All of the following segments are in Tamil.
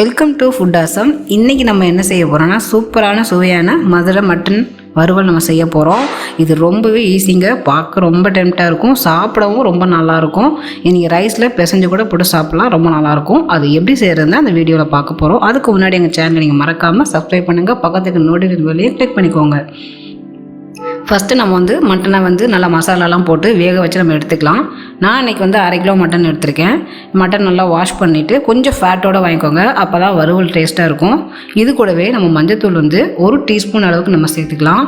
வெல்கம் டு ஃபுட் ஆசம் இன்றைக்கி நம்ம என்ன செய்ய போகிறோம்னா சூப்பரான சுவையான மதுரை மட்டன் வறுவல் நம்ம செய்ய போகிறோம் இது ரொம்பவே ஈஸிங்க பார்க்க ரொம்ப டெம்ட்டாக இருக்கும். சாப்பிடவும் ரொம்ப நல்லாயிருக்கும். நீங்கள் ரைஸில் பிசைஞ்சு கூட போட்டு சாப்பிட்லாம். ரொம்ப நல்லாயிருக்கும். அது எப்படி செய்கிறதுனா அந்த வீடியோவில் பார்க்க போகிறோம் அதுக்கு முன்னாடி எங்கள் சேனலை நீங்கள் மறக்காமல் சப்ஸ்கிரைப் பண்ணுங்கள் பக்கத்துக்கு நோட்டிஃபிகேஷன் வெளியே கிளிக் பண்ணிக்கோங்க. ஃபஸ்ட்டு நம்ம வந்து மட்டனை வந்து நல்லா மசாலாலாம் போட்டு வேக வச்சு நம்ம எடுத்துக்கலாம். நான் இன்றைக்கி வந்து அரை கிலோ மட்டன் எடுத்திருக்கேன். மட்டன் நல்லா வாஷ் பண்ணிவிட்டு கொஞ்சம் ஃபேட்டோடு வாங்கிக்கோங்க. அப்போ தான் வறுவல் டேஸ்ட்டாக இருக்கும். இது கூடவே நம்ம மஞ்சத்தூள் வந்து ஒரு டீஸ்பூன் அளவுக்கு நம்ம சேர்த்துக்கலாம்.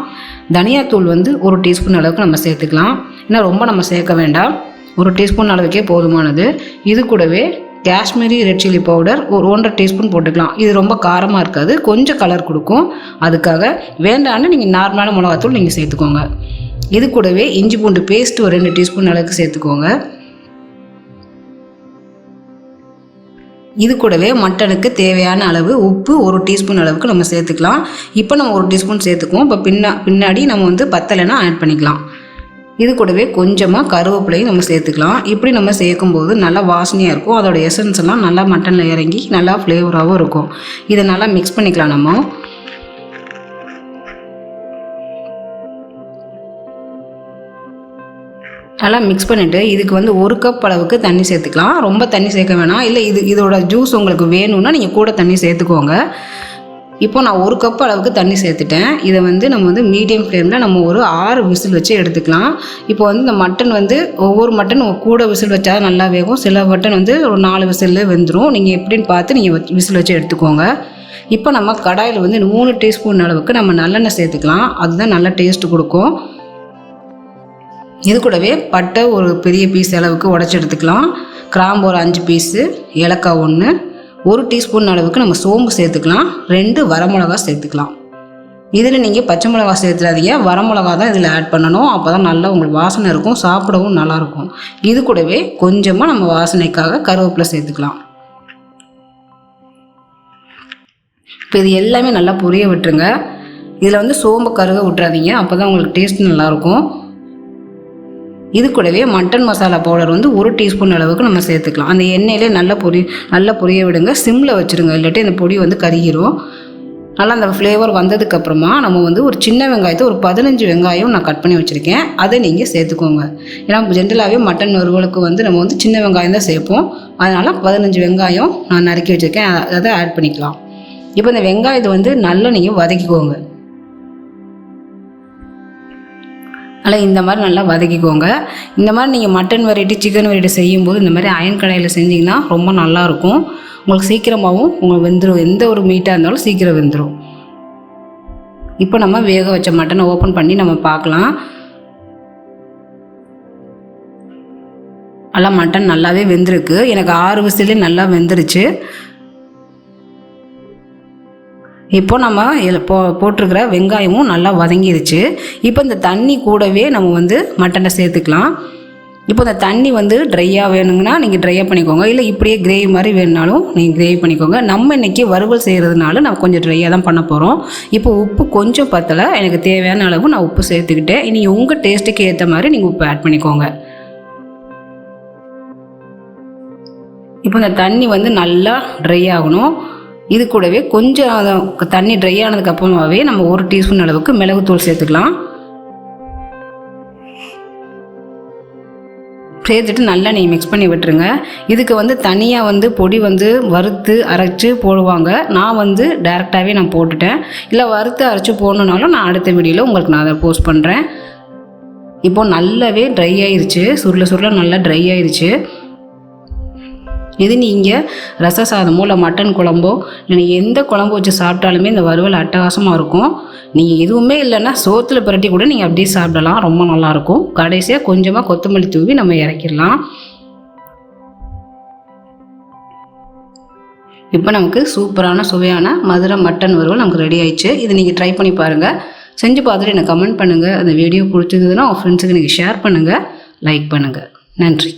தனியாத்தூள் வந்து ஒரு டீஸ்பூன் அளவுக்கு நம்ம சேர்த்துக்கலாம். ஏன்னா ரொம்ப நம்ம சேர்க்க வேண்டாம். ஒரு டீஸ்பூன் அளவுக்கே போதுமானது. இது கூடவே காஷ்மீரி ரெட் சில்லி பவுடர் ஒரு ஒன்றரை டீஸ்பூன் போட்டுக்கலாம். இது ரொம்ப காரமாக இருக்காது. கொஞ்சம் கலர் கொடுக்கும். அதுக்காக வேண்டான்னு நீங்கள் நார்மலான மிளகாத்தூள் நீங்கள் சேர்த்துக்கோங்க. இது கூடவே இஞ்சி பூண்டு பேஸ்ட் ஒரு ரெண்டு டீஸ்பூன் அளவுக்கு சேர்த்துக்கோங்க. இது கூடவே மட்டனுக்கு தேவையான அளவு உப்பு ஒரு டீஸ்பூன் அளவுக்கு நம்ம சேர்த்துக்கலாம். இப்போ நம்ம ஒரு டீஸ்பூன் சேர்த்துக்குவோம். இப்போ பின்னா பின்னாடி நம்ம வந்து பத்தலைன்னா ஆட் பண்ணிக்கலாம். இது கூடவே கொஞ்சமாக கருவேப்பிலையும் நம்ம சேர்த்துக்கலாம். இப்படி நம்ம சேர்க்கும்போது நல்லா வாசனையாக இருக்கும். அதோட எசன்ஸ் எல்லாம் நல்லா மட்டனில் இறங்கி நல்லா ஃப்ளேவராகவும் இருக்கும். இதை நல்லா மிக்ஸ் பண்ணிக்கலாம் நம்ம. நல்லா மிக்ஸ் பண்ணிவிட்டு இதுக்கு வந்து ஒரு கப் அளவுக்கு தண்ணி சேர்த்துக்கலாம். ரொம்ப தண்ணி சேர்க்க வேணாம். இல்லை இது இதோட ஜூஸ் உங்களுக்கு வேணும்னா நீங்கள் கூட தண்ணி சேர்த்துக்கோங்க. இப்போ நான் ஒரு கப் அளவுக்கு தண்ணி சேர்த்துட்டேன். இதை வந்து நம்ம வந்து மீடியம் ஃப்ளேமில் நம்ம ஒரு ஆறு விசில் வச்சு எடுத்துக்கலாம். இப்போ வந்து இந்த மட்டன் வந்து ஒவ்வொரு மட்டன் கூட விசில் வச்சா நல்லா வேகும். சில மட்டன் வந்து ஒரு நாலு விசிலில் வெந்துடும் நீங்கள் எப்படின்னு பார்த்து நீங்கள் விசில் வச்சு எடுத்துக்கோங்க. இப்போ நம்ம கடாயில் வந்து மூணு டீஸ்பூன் அளவுக்கு நம்ம நல்லெண்ணெய் சேர்த்துக்கலாம். அதுதான் நல்ல டேஸ்ட் கொடுக்கும். இது கூடவே பட்டை ஒரு பெரிய பீஸ் அளவுக்கு உடச்சி எடுத்துக்கலாம். கிராம்பு ஒரு அஞ்சு பீஸு ஏலக்காய் ஒன்று ஒரு டீஸ்பூன் அளவுக்கு நம்ம சோம்பு சேர்த்துக்கலாம். ரெண்டு வரமிளகா சேர்த்துக்கலாம். இதில் நீங்கள் பச்சை மிளகா சேர்த்துடாதீங்க வரமிளகா தான் இதில் ஆட் பண்ணணும். அப்போ தான் நல்லா உங்களுக்கு வாசனை இருக்கும். சாப்பிடவும் நல்லாயிருக்கும் இது கூடவே கொஞ்சமாக நம்ம வாசனைக்காக கருவேப்பிலை சேர்த்துக்கலாம். இப்போ இது எல்லாமே நல்லா புரிய விட்டுருங்க. இதில் வந்து சோம்பு கருக விட்டுறாதீங்க. அப்போ தான் உங்களுக்கு டேஸ்ட் நல்லாயிருக்கும் இது கூடவே மட்டன் மசாலா பவுடர் வந்து ஒரு டீஸ்பூன் அளவுக்கு நம்ம சேர்த்துக்கலாம். அந்த எண்ணெயிலே நல்லா பொரி நல்லா பொரிய விடுங்க. சிம்மில் வச்சுருங்க. இல்லாட்டி அந்த பொடி வந்து கருகிரும். நல்லா அந்த ஃப்ளேவர் வந்ததுக்கப்புறமா நம்ம வந்து ஒரு சின்ன வெங்காயத்தை ஒரு பதினஞ்சு வெங்காயம் நான் கட் பண்ணி வச்சுருக்கேன். அதை நீங்கள் சேர்த்துக்கோங்க. ஏன்னா ஜென்ரலாகவே மட்டன் வறுவலுக்கு வந்து நம்ம வந்து சின்ன வெங்காயம் தான் சேர்ப்போம். அதனால் பதினஞ்சு வெங்காயம் நான் நறுக்கி வச்சுருக்கேன். அதை ஆட் பண்ணிக்கலாம். இப்போ இந்த வெங்காயத்தை வந்து நல்லா நீங்கள் வதக்கிக்கோங்க. அதில் இந்த மாதிரி நல்லா வதக்கிக்கோங்க. இந்த மாதிரி நீங்கள் மட்டன் வெரைட்டி சிக்கன் வெரைட்டி செய்யும்போது இந்த மாதிரி அயன் கடையில் செஞ்சிங்கன்னா ரொம்ப நல்லாயிருக்கும். உங்களுக்கு சீக்கிரமாகவும் உங்களுக்கு வெந்துடும் எந்த ஒரு மீட்டாக இருந்தாலும் சீக்கிரம் வெந்துடும் இப்போ நம்ம வேக வச்ச மட்டனை ஓப்பன் பண்ணி நம்ம பார்க்கலாம். நல்லா மட்டன் நல்லாவே வெந்திருக்கு. எனக்கு ஆறு விசிலே நல்லா வெந்துருச்சு. இப்போ நம்ம இதில் போ போட்டிருக்கிற வெங்காயமும் நல்லா வதங்கிருச்சு. இப்போ இந்த தண்ணி கூடவே நம்ம வந்து மட்டனை சேர்த்துக்கலாம். இப்போ இந்த தண்ணி வந்து ட்ரையாக வேணுங்கன்னா நீங்கள் ட்ரையாக பண்ணிக்கோங்க. இல்லை இப்படியே கிரேவி மாதிரி வேணுனாலும் நீங்கள் கிரேவி பண்ணிக்கோங்க. நம்ம இன்றைக்கி வறுவல் செய்கிறதுனால நம்ம கொஞ்சம் ட்ரையாக தான் பண்ண போகிறோம் இப்போ உப்பு கொஞ்சம் பத்தலை. எனக்கு தேவையான அளவு நான் உப்பு சேர்த்துக்கிட்டேன். இனி உங்கள் டேஸ்ட்டுக்கு ஏற்ற மாதிரி நீங்கள் உப்பு ஆட் பண்ணிக்கோங்க. இப்போ இந்த தண்ணி வந்து நல்லா ட்ரை ஆகணும். இது கூடவே கொஞ்சம் தண்ணி ட்ரை ஆனதுக்கு அப்புறமாவே நம்ம ஒரு டீஸ்பூன் அளவுக்கு மிளகுத்தூள் சேர்த்துக்கலாம். சேர்த்துட்டு நல்லா நீங்கள் மிக்ஸ் பண்ணி விட்டுருங்க. இதுக்கு வந்து தனியாக வந்து பொடி வந்து வறுத்து அரைச்சி போடுவாங்க. நான் வந்து டேரெக்டாகவே நான் போட்டுட்டேன். இல்லை வறுத்து அரைச்சி போடணுன்னாலும் நான் அடுத்த வீடியோவில் உங்களுக்கு நான் அதை போஸ்ட் பண்ணுறேன் இப்போ நல்லாவே ட்ரை ஆயிருச்சு. சுருள சுருள நல்லா ட்ரை ஆயிருச்சு. இது நீங்கள் ரச சாதமோ இல்லை மட்டன் குழம்போ? இல்லை நீங்கள் எந்த குழம்பு வச்சு சாப்பிட்டாலுமே இந்த வறுவல் அட்டகாசமாக இருக்கும். நீங்கள் எதுவுமே இல்லைன்னா சோத்தில் புரட்டி கூட நீங்கள் அப்படியே சாப்பிடலாம். ரொம்ப நல்லாயிருக்கும் கடைசியாக கொஞ்சமாக கொத்தமல்லி தூவி நம்ம இறக்கிடலாம். இப்போ நமக்கு சூப்பரான சுவையான மதுரை மட்டன் வறுவல் நமக்கு ரெடி ஆயிடுச்சு. இதை நீங்கள் ட்ரை பண்ணி பாருங்கள் செஞ்சு பார்த்துட்டு எனக்கு கமெண்ட் பண்ணுங்கள் அந்த வீடியோ பிடிச்சிருந்ததுன்னா உங்கள் ஃப்ரெண்ட்ஸுக்கு நீங்கள் ஷேர் பண்ணுங்கள் லைக் பண்ணுங்கள் நன்றி.